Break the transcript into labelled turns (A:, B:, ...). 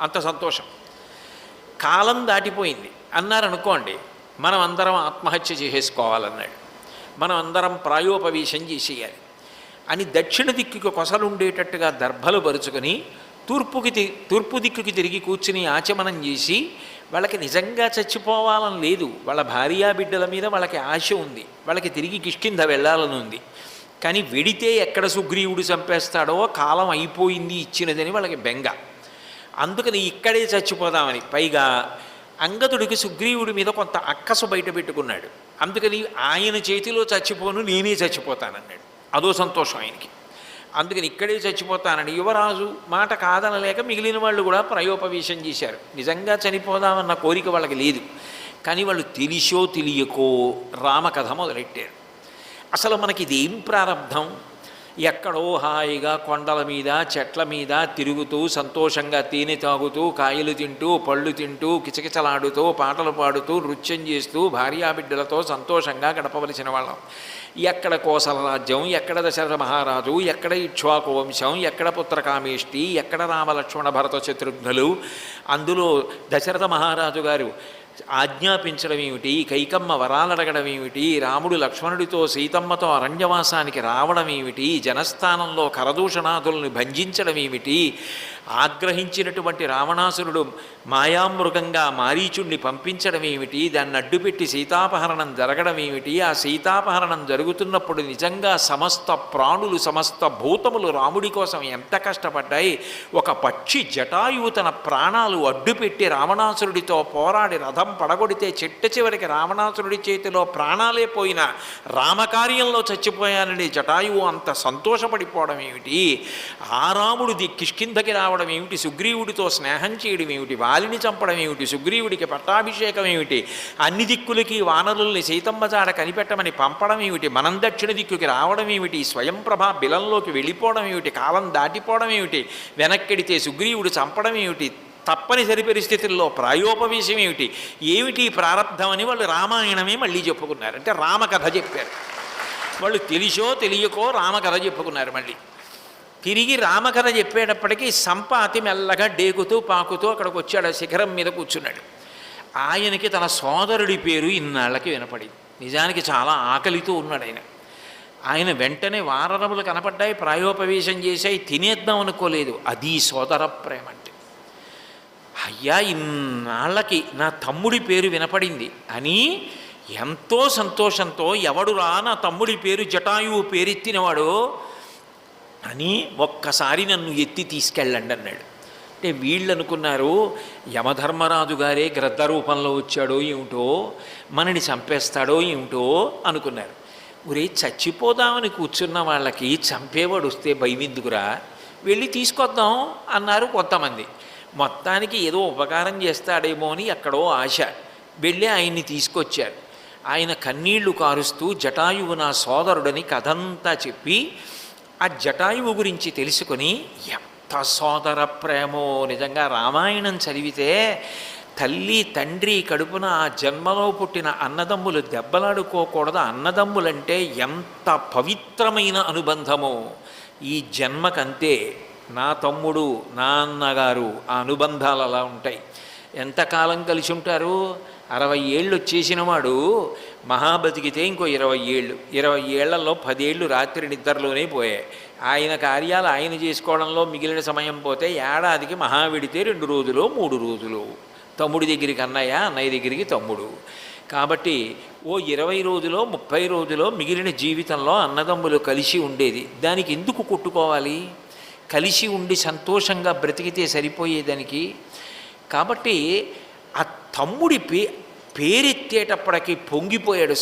A: అంత సంతోషం. కాలం దాటిపోయింది. అన్నారు అనుకోండి మనం అందరం ఆత్మహత్య చేసేసుకోవాలన్నాడు. మనం అందరం ప్రాయోపవేశం చేసేయాలి. అని దక్షిణ దిక్కుకి కొసలుండేటట్టుగా దర్భలు పరుచుకొని తూర్పుకి తి తూర్పు దిక్కుకి తిరిగి కూర్చుని ఆచమనం చేసి వాళ్ళకి నిజంగా చచ్చిపోవాలని లేదు. వాళ్ళ భార్యా బిడ్డల మీద వాళ్ళకి ఆశ ఉంది. వాళ్ళకి తిరిగి కిష్కింద వెళ్ళాలని ఉంది. కానీ వెడితే ఎక్కడ సుగ్రీవుడు చంపేస్తాడో కాలం అయిపోయింది ఇచ్చినదని వాళ్ళకి బెంగ. అందుకని ఇక్కడే చచ్చిపోదామని. పైగా అంగదుడికి సుగ్రీవుడి మీద కొంత అక్కసు బయట పెట్టుకున్నాడు. అందుకని ఆయన చేతిలో చచ్చిపోను నేనే చచ్చిపోతానన్నాడు. అదో సంతోషం ఆయనకి. అందుకని ఇక్కడే చచ్చిపోతానని యువరాజు మాట కాదనలేక మిగిలిన వాళ్ళు కూడా ప్రయోపవేశం చేశారు. నిజంగా చనిపోదామన్న కోరిక వాళ్ళకి లేదు. కానీ వాళ్ళు తెలిసో తెలియకో రామకథ మొదలెట్టారు. అసలు మనకి ఇదేం ప్రారంధం ఎక్కడో హాయిగా కొండల మీద చెట్ల మీద తిరుగుతూ సంతోషంగా తేనె తాగుతూ కాయలు తింటూ పళ్ళు తింటూ కిచకిచలాడుతూ పాటలు పాడుతూ నృత్యం చేస్తూ భార్యాబిడ్డలతో సంతోషంగా గడపవలసిన వాళ్ళం. ఎక్కడ కోసల రాజ్యం ఎక్కడ దశరథ మహారాజు ఎక్కడ ఇక్ష్వాకు వంశం ఎక్కడ పుత్రకామేష్టి ఎక్కడ రామలక్ష్మణ భరత శత్రుఘ్నులు అందులో దశరథ మహారాజు గారు ఆజ్ఞాపించడం ఏమిటి? కైకమ్మ వరాలడగడం ఏమిటి? రాముడు లక్ష్మణుడితో సీతమ్మతో అరణ్యవాసానికి రావడం ఏమిటి? జనస్థానంలో కరదూషణాదులను భంజించడం ఏమిటి? ఆగ్రహించినటువంటి రావణాసురుడు మాయామృగంగా మారీచుణ్ణి పంపించడం ఏమిటి? దాన్ని అడ్డుపెట్టి సీతాపహరణం జరగడం ఏమిటి? ఆ సీతాపహరణం జరుగుతున్నప్పుడు నిజంగా సమస్త ప్రాణులు సమస్త భూతములు రాముడి కోసం ఎంత కష్టపడ్డాయి? ఒక పక్షి జటాయువు తన ప్రాణాలు అడ్డుపెట్టి రావణాసురుడితో పోరాడి రథ పడగొడితే చెట్ట చివరికి రావణాసురుడి చేతిలో ప్రాణాలే పోయిన రామకార్యంలో చచ్చిపోయానని జటాయువు అంత సంతోషపడిపోవడం ఏమిటి? ఆ రాముడు ది కిష్కిందకి రావడం ఏమిటి? సుగ్రీవుడితో స్నేహం చేయడం ఏమిటి? వాలిని చంపడం ఏమిటి? సుగ్రీవుడికి పట్టాభిషేకం ఏమిటి? అన్ని దిక్కులకి వానరుల్ని సీతమ్మ జాడ కనిపెట్టమని పంపడం ఏమిటి? మనం దక్షిణ దిక్కుకి రావడం ఏమిటి? స్వయంప్రభ బిలంలోకి వెళ్ళిపోవడం ఏమిటి? కాలం దాటిపోవడం ఏమిటి? వెనక్కెడితే సుగ్రీవుడు చంపడం ఏమిటి? తప్పనిసరి పరిస్థితుల్లో ప్రాయోపవేశం ఏమిటి? ఏమిటి ప్రారంధం అని వాళ్ళు రామాయణమే మళ్ళీ చెప్పుకున్నారు. అంటే రామకథ చెప్పారు. వాళ్ళు తెలిసో తెలియకో రామకథ చెప్పుకున్నారు మళ్ళీ. తిరిగి రామకథ చెప్పేటప్పటికీ సంపాతి మెల్లగా డేకుతూ పాకుతూ అక్కడికి వచ్చాడు శిఖరం మీద కూర్చున్నాడు. ఆయనకి తన సోదరుడి పేరు ఇన్నాళ్ళకి వినపడింది. నిజానికి చాలా ఆకలితో ఉన్నాడు ఆయన. ఆయన వెంటనే వారరములు కనపడ్డాయి ప్రాయోపవేశం చేశాయి తినేద్దాం అనుకోలేదు. అది సోదర ప్రేమ అంటే. అయ్యా ఇన్నాళ్ళకి నా తమ్ముడి పేరు వినపడింది అని ఎంతో సంతోషంతో ఎవడురా నా తమ్ముడి పేరు జటాయువు పేరెత్తినవాడు అని ఒక్కసారి నన్ను ఎత్తి తీసుకెళ్ళండి అన్నాడు. అంటే వీళ్ళు అనుకున్నారు యమధర్మరాజు గారే గ్రద్ద రూపంలో వచ్చాడో ఏమిటో మనని చంపేస్తాడో ఏమిటో అనుకున్నారు. ఒరే చచ్చిపోదామని కూర్చున్న వాళ్ళకి చంపేవాడు వస్తే భయమిందుకురా? వెళ్ళి తీసుకొద్దాం అన్నారు కొంతమంది. మొత్తానికి ఏదో ఉపకారం చేస్తాడేమో అని ఎక్కడో ఆశ. వెళ్ళి ఆయన్ని తీసుకొచ్చాడు. ఆయన కన్నీళ్ళు కారుస్తూ జటాయువు నా సోదరుడని కథంతా చెప్పి ఆ జటాయువు గురించి తెలుసుకొని ఎంత సోదర ప్రేమో. నిజంగా రామాయణం చదివితే తల్లి తండ్రి కడుపున ఆ జన్మలో పుట్టిన అన్నదమ్ములు దెబ్బలాడుకోకూడదు. అన్నదమ్ములంటే ఎంత పవిత్రమైన అనుబంధమో. ఈ జన్మకంతే నా తమ్ముడు నా అన్నగారు ఆ అనుబంధాలు అలా ఉంటాయి. ఎంతకాలం కలిసి ఉంటారు? అరవై ఏళ్ళు వచ్చేసిన వాడు మహా బతికితే ఇంకో ఇరవై ఏళ్ళు. ఇరవై ఏళ్ళలో పదేళ్ళు రాత్రి నిద్రలోనే పోయాయి ఆయన కార్యాలు ఆయన చేసుకోవడంలో మిగిలిన సమయం పోతే ఏడాదికి మహా విడితే రెండు రోజులు మూడు రోజులు. తమ్ముడి దగ్గరికి అన్నయ్య అన్నయ్య దగ్గరికి తమ్ముడు. కాబట్టి ఓ ఇరవై రోజులో ముప్పై రోజులో మిగిలిన జీవితంలో అన్నదమ్ములు కలిసి ఉండేది. దానికి ఎందుకు కొట్టుకోవాలి? కలిసి ఉండి సంతోషంగా బ్రతికితే సరిపోయేదానికి. కాబట్టి ఆ తమ్ముడి పే పేరెత్తేటప్పటికి పొంగిపోయాడు